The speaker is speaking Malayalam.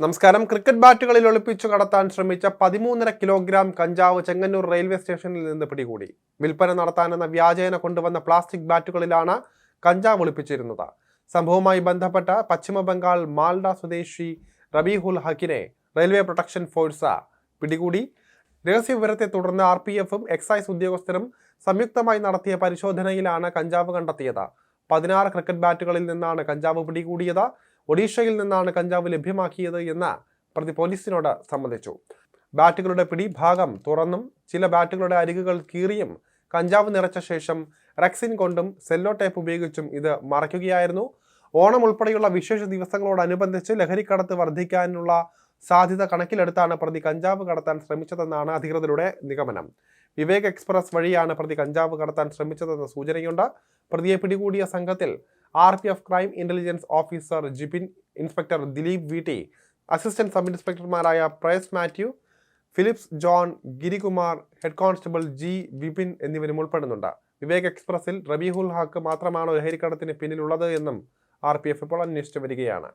നമസ്കാരം. ക്രിക്കറ്റ് ബാറ്റുകളിൽ ഒളിപ്പിച്ചു കടത്താൻ ശ്രമിച്ച പതിമൂന്നര കിലോഗ്രാം കഞ്ചാവ് ചെങ്ങന്നൂർ റെയിൽവേ സ്റ്റേഷനിൽ നിന്ന് പിടികൂടി. വിൽപ്പന നടത്താനെന്ന വ്യാജേന കൊണ്ടുവന്ന പ്ലാസ്റ്റിക് ബാറ്റുകളിലാണ് കഞ്ചാവ് ഒളിപ്പിച്ചിരുന്നത്. സംഭവവുമായി ബന്ധപ്പെട്ട പശ്ചിമ ബംഗാൾ മാൽഡ സ്വദേശി റബീഹുൽ ഹക്കിനെ റെയിൽവേ പ്രൊട്ടക്ഷൻ ഫോഴ്സ് പിടികൂടി. രഹസ്യവിവരത്തെ തുടർന്ന് ആർ പി എഫും എക്സൈസ് ഉദ്യോഗസ്ഥരും സംയുക്തമായി നടത്തിയ പരിശോധനയിലാണ് കഞ്ചാവ് കണ്ടെത്തിയത്. പതിനാറ് ക്രിക്കറ്റ് ബാറ്റുകളിൽ നിന്നാണ് കഞ്ചാവ് പിടികൂടിയത്. ഒഡീഷയിൽ നിന്നാണ് കഞ്ചാവ് ലഭ്യമാക്കിയത് എന്ന് പ്രതി പോലീസിനോട് സമ്മതിച്ചു. ബാറ്റുകളുടെ പിടിഭാഗം തുറന്നും ചില ബാറ്റുകളുടെ അരികുകൾ കീറിയും കഞ്ചാവ് നിറച്ച ശേഷം റക്സിൻ കൊണ്ടും സെല്ലോ ടേപ്പ് ഉപയോഗിച്ചും ഇത് മറയ്ക്കുകയായിരുന്നു. ഓണം ഉൾപ്പെടെയുള്ള വിശേഷ ദിവസങ്ങളോടനുബന്ധിച്ച് ലഹരിക്കടത്ത് വർദ്ധിക്കാനുള്ള സാധ്യത കണക്കിലെടുത്താണ് പ്രതി കഞ്ചാവ് കടത്താൻ ശ്രമിച്ചതെന്നാണ് അധികൃതരുടെ നിഗമനം. വിവേക് എക്സ്പ്രസ് വഴിയാണ് പ്രതി കഞ്ചാവ് കടത്താൻ ശ്രമിച്ചതെന്ന സൂചനയുണ്ട്. പ്രതിയെ പിടികൂടിയ സംഘത്തിൽ R P F crime intelligence officer Jibin inspector Dileep V T assistant sub ഇൻസ്പെക്ടർമാരായ Prayas Mathew Philips John Girikumar head constable G Vipin എന്നിവരും ഉൾപ്പെടുന്നുണ്ട്. വിവേക് എക്സ്പ്രസിൽ റബീഹുൽ ഹാക്ക് മാത്രമാണ് ലഹരിക്കടത്തിന് പിന്നിലുള്ളത് എന്നും ആർ പി എഫ് ഇപ്പോൾ അന്വേഷിച്ചു വരികയാണ്.